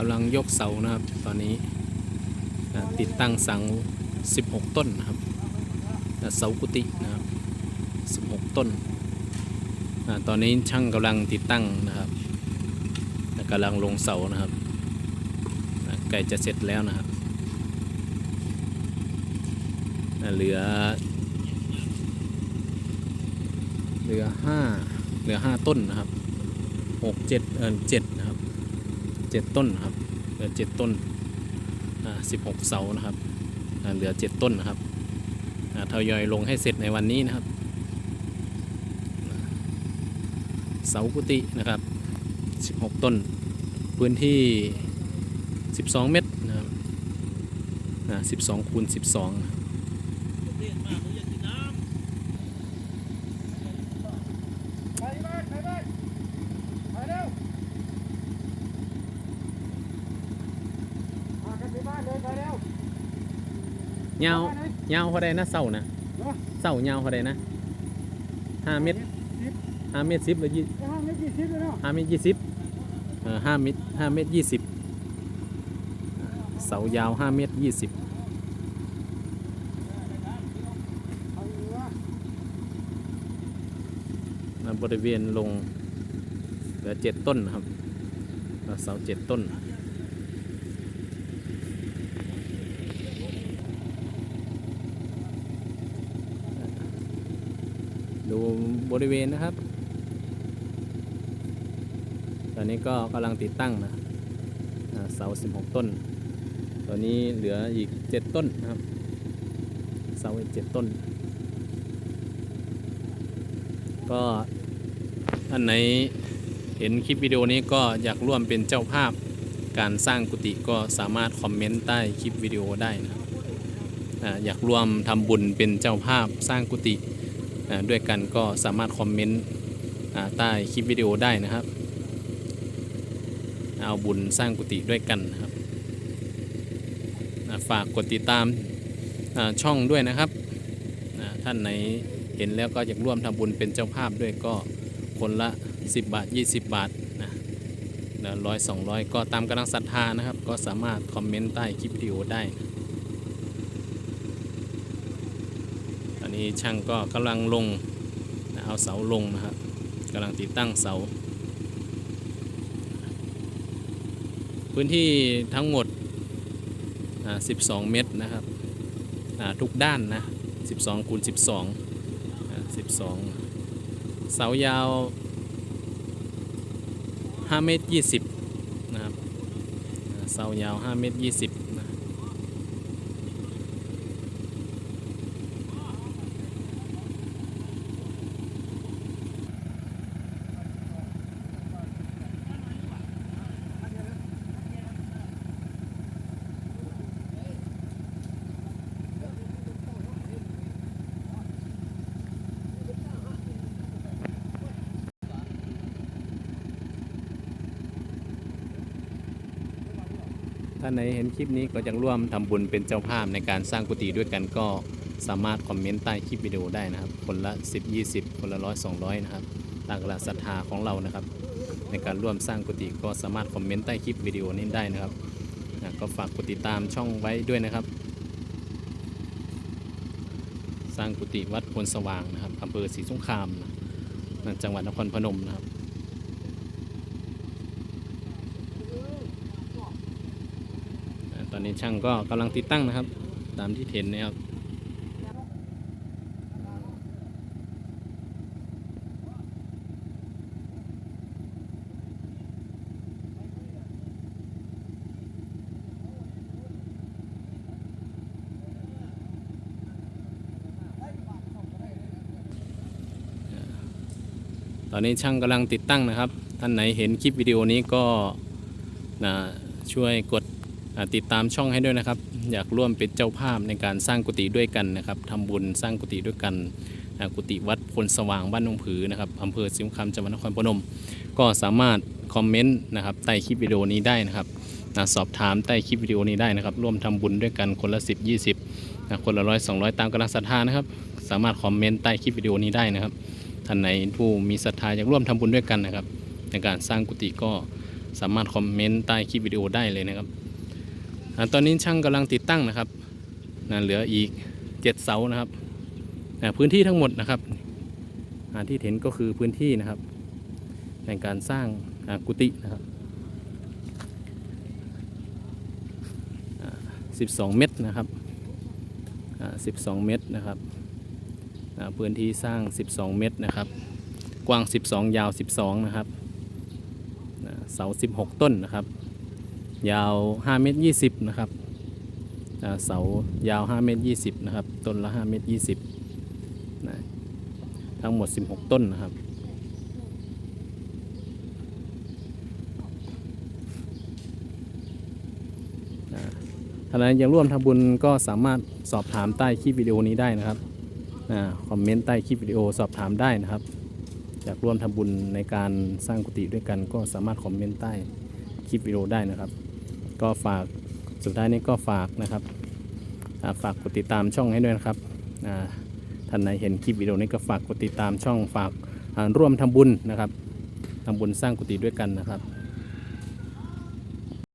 กำลังยกเสานะครับ ตอนนี้ติดตั้งเสา16 ต้นนะครับเสากุฏินะครับ 16 ต้น ตอนนี้ช่างกำลังติดตั้งนะครับกำลังลงเสานะครับใกล้จะเสร็จแล้วนะครับเหลือ เหลือห้าเหลือห้าต้นนะครับหกเจ็ดเออเจ็ดนะครับ เจ็ดต้นครับ เหลือเจ็ดต้นอ่าสิบหกเสานะครับอ่าเหลือเจ็ดต้นนะครับอ่าทยอยลงให้เสร็จในวันนี้นะครับ เสากุฏินะครับสิบหกต้น พื้นที่12เมตรนะครับอ่า12คูณ12นะครับ ไปบ้านไปบ้านไปเร็วมากันไปบ้านเลยไปเร็วยาวยาวเท่าใดนะเสานะเสายาวเท่าใดนะห้าเมตรห้าเมตรสิบหรือยี่ห้าไม่กี่สิบเลยเนาะห้าเมตรยี่สิบเออห้าเมตรห้าเมตรยี่สิบเสายาวห้าเมตรยี่สิบเอาอยู่วะนะบริเวณลงเหลือเจ็ดต้นนะครับแล้วเสาเจ็ดต้น ดู บริเวณนะครับ ตอนนี้ก็กำลังติดตั้งนะอ่าเสา 16 ต้น ตอนนี้เหลืออีก 7 ต้นนะครับ เสาอีก 7 ต้น ก็ท่านไหนเห็นคลิปวิดีโอนี้ก็อยากร่วมเป็นเจ้าภาพการสร้างกุฏิก็สามารถคอมเมนต์ใต้คลิปวิดีโอได้นะอยากร่วมทำบุญเป็นเจ้าภาพสร้างกุฏิ ด้วยกันก็สามารถคอมเมนต์ใต้คลิปวิดีโอได้นะครับ เอาบุญสร้างกุฏิด้วยกันครับฝากกดติดตามช่องด้วยนะครับท่านไหนเห็นแล้วก็อยากร่วมทำบุญเป็นเจ้าภาพด้วยก็คนละ 10 บาท 20 บาทนะร้อยสองร้อยก็ตามกำลังศรัทธานะครับ ก็สามารถคอมเมนต์ใต้คลิปวิดีโอได้ นี่ช่างก็กำลังลงนะเอาเสาลงนะครับกำลังติดตั้งเสา พื้นที่ทั้งหมด 12 เมตรนะครับทุกด้านนะ 12คูณ12 12 เสายาว 5 เมตร 20 นะครับ เสายาว 5 เมตร 20นะ ท่านไหนเห็นคลิปนี้ก็จะร่วมทำบุญเป็นเจ้าภาพในการสร้างกุฏิด้วยกันก็สามารถคอมเมนต์ใต้คลิปวิดีโอได้นะครับ คนละ 10 20 คนละร้อย200นะครับตามกระศรัทธาของเรานะครับ ในการร่วมสร้างกุฏิก็สามารถคอมเมนต์ใต้คลิปวิดีโอนี้ได้นะครับนะก็ฝากกดติดตามช่องไว้ด้วยนะครับ สร้างกุฏิวัดพลสว่างนะครับอำเภอศรีสงครามนะจังหวัดนครพนมนะครับ อ่า ตอนนี้ช่างก็กำลังติดตั้งนะครับ ตามที่เห็นนะครับตอนนี้ช่างกำลังติดตั้งนะครับ ท่านไหนเห็นคลิปวิดีโอนี้ก็นะช่วยกด ติดตามช่องให้ด้วยนะครับ อยากร่วมเป็นเจ้าภาพในการสร้างกุฏิด้วยกันนะครับทำบุญสร้างกุฏิด้วยกันกุฏิวัดพลสว่างบ้านนงผือนะครับอำเภอสิมคำจังหวัดนครพนมก็สามารถคอมเมนต์นะครับใต้คลิปวิดีโอนี้ได้นะครับสอบถามใต้คลิปวิดีโอนี้ได้นะครับ ร่วมทำบุญด้วยกันคนละ 10 20นะคนละร้อยสองร้อยตามกำลังศรัทธานะครับ สามารถคอมเมนต์ใต้คลิปวิดีโอนี้ได้นะครับท่านไหนผู้มีศรัทธาอยากร่วมทำบุญด้วยกันนะครับ ในการสร้างกุฏิก็สามารถคอมเมนต์ใต้คลิปวิดีโอได้เลยนะครับ ตอนนี้ช่างกำลังติดตั้งนะครับนะเหลืออีก7เสานะครับอ่าพื้นที่ทั้งหมดนะครับที่เห็นก็คือพื้นที่นะครับ ในการสร้างกุฏินะครับ12 เมตรนะครับ 12 เมตรนะครับพื้นที่สร้าง 12 เมตรนะครับ กว้าง 12 ยาว 12 นะครับ เสา 16 ต้นนะครับ ยาว5เมตร20 นะครับเสายาว5เมตร20 นะครับ ต้นละ5เมตร20นะทั้งหมด 16 ต้นนะครับท่านใดยังร่วมทำบุญก็สามารถสอบถามใต้คลิปวิดีโอนี้ได้นะครับอคอมเมนต์ใต้คลิปวิดีโอสอบถามได้นะครับอยากร่วมทำบุญในการสร้างกุฏิด้วยกันก็สามารถคอมเมนต์ใต้คลิปวิดีโอได้นะครับ ก็ฝากสุดท้ายนี้ก็ฝากนะครับฝากกดติดตามช่องให้ด้วยนะครับท่านไหนเห็นคลิปวิดีโอนี้ก็ฝากกดติดตามช่องฝากร่วมทำบุญนะครับทำบุญสร้างกุฏิด้วยกันนะครับ